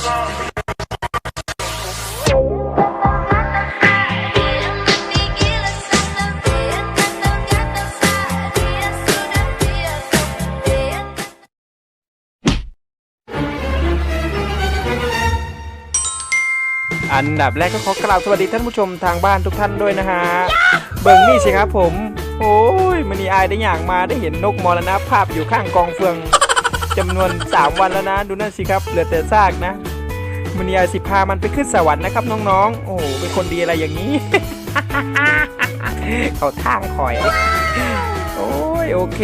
อันดับแรกก็ขอกล่าวสวัสดีท่านผู้ชมทางบ้านทุกท่านด้วยนะฮะ เบิ่งนี่สิครับผม โอ้ยมันนีอายได้อย่างมาได้เห็นนกมรณภาพอยู่ข้างกองเฟือง จำนวน 3 วันแล้วนะ ดูนั่นสิครับ เหลือแต่ซากนะมันนีอายสิพามันไปขึ้นสวรรค์นะครับน้องๆ โอ้โหเป็นคนดีอะไรอย่างนี้ เขาทางคอย โอ้ยโอเค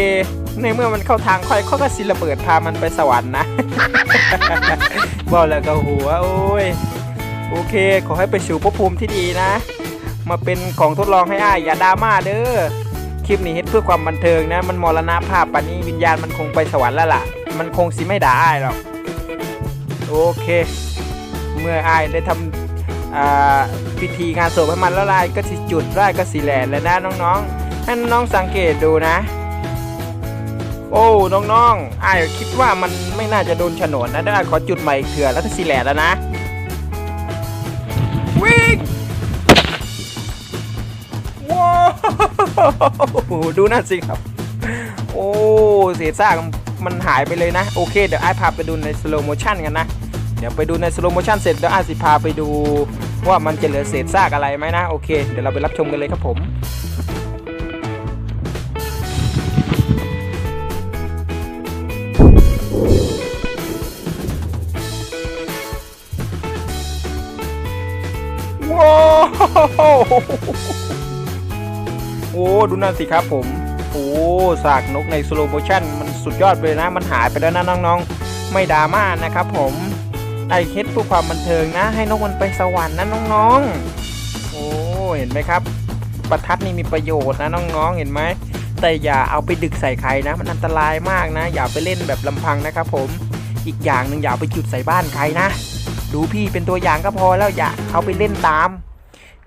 ในเมื่อมันเข้าทางคอยเขาก็สิระเบิดพามันไปสวรรค์นะบอกแล้วก็หัว โอ้ย โอเค ขอให้ไปสู่ภพภูมิที่ดีนะ มาเป็นของทดลองให้อ้ายอย่าดราม่าเด้อ คลิปนี้เฮ็ดเพื่อความบันเทิงนะ มันมรณภาพปานนี้วิญญาณมันคงไปสวรรค์แล้วล่ะ มันคงสิไม่ด่าอ้ายหรอกโอเค เมื่ออ้ายได้ทำอ่าพิธีงานศพให้มันแล้วลายก็สิจุดได้ก็สิแหลนแล้วนะน้องๆให้น้องสังเกตดูนะ โอ้น้องๆอ้ายคิดว่ามันไม่น่าจะโดนฉนดนนะเดี๋ยวอ้ายขอจุดใหม่เถื่อแล้วก็สิแหลนแล้วนะ ดูนั่นสิครับ โอ้เศษซากมันหายไปเลยนะ โอเค เดี๋ยวไอ้พาไปดูในสโลโมชันกันนะ เดี๋ยวไปดูในสโลโมชันเสร็จเดี๋ยวไอ้สิพาไปดูว่ามันจะเหลือเศษซากอะไรไหมนะ โอเค เดี๋ยวเราไปรับชมกันเลยครับผมว้าว อ้ดูนั่นสิครับผมโอ้สากนกในสโลโมชั่นมันสุดยอดเลยนะ มันหายไปแล้วนะน้องๆ ไม่ดราม่านะครับผมไอเคสเพื่อความบันเทิงนะ ให้นกมันไปสวรรค์นะน้องๆ โอ้เห็นไหมครับ ประทัดนี่มีประโยชน์นะน้องๆ เห็นไหมแต่อย่าเอาไปดึกใส่ใครนะ มันอันตรายมากนะ อย่าไปเล่นแบบลำพังนะครับผมอีกอย่างหนึ่งอย่าไปจุดใส่บ้านใครนะ ดูพี่เป็นตัวอย่างก็พอแล้วอย่าเอาไปเล่นตาม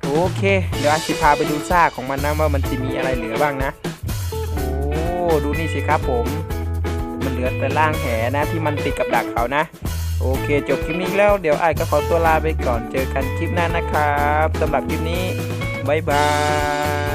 โอเค เดี๋ยวอาชิพาไปดูซากของมันนะว่ามันจะมีอะไรเหลือบ้างนะ โอ้ดูนี่สิครับผม มันเหลือแต่ล่างแหนะที่มันติดกับดักเขานะ โอเค จบคลิปนี้แล้วเดี๋ยวไอ้ก็ขอตัวลาไปก่อนเจอกันคลิปหน้านะครับสำหรับคลิปนี้บ๊ายบาย